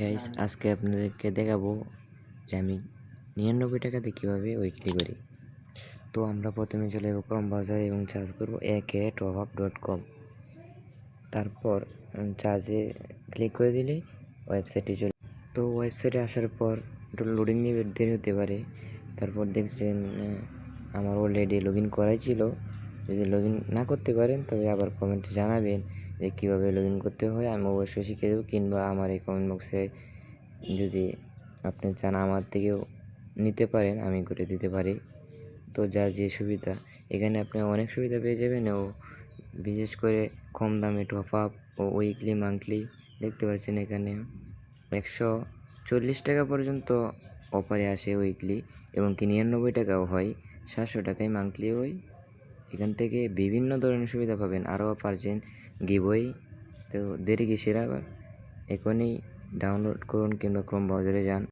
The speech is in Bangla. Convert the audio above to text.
গাইস আজকে আপনাদেরকে দেখাবো যে আমি নিরানব্বই টাকাতে কীভাবে উইকলি করি। তো আমরা প্রথমে চলে যাব ক্রম বাজার এবং চার্জ করব এক A top up dot com তারপর চার্জে ক্লিক করে দিলে ওয়েবসাইটে চলে তো ওয়েবসাইটে আসার পর একটু লোডিং নিয়ে দেরি হতে পারে। তারপর দেখছেন আমার অলরেডি লগ ইন করাই ছিল। যদি লগ ইন না করতে পারেন তবে আবার কমেন্টে জানাবেন। যে কীভাবে লগ ইন করতে হয় আমি অবশ্যই শিখিয়ে দেবো। কিংবা আমার এই কমেন্ট বক্সে যদি আপনি চান আমার থেকেও নিতে পারেন, আমি করে দিতে পারি। তো যার যে সুবিধা, এখানে আপনি অনেক সুবিধা পেয়ে যাবেন ও বিশেষ করে কম দামে টপ আপ ও উইকলি মান্থলি দেখতে পাচ্ছেন এখানে একশো চল্লিশ টাকা পর্যন্ত অফারে আসে উইকলি এবং কি নিরানব্বই টাকাও হয়, সাতশো টাকায় মান্থলি হয় এখান থেকে বিভিন্ন ধরনের সুবিধা পাবেন। আরও পারছেন গিবই, তো দেরি কিসের আবার? এখনই ডাউনলোড করুন কিংবা ক্রোম ব্রাউজারে যান।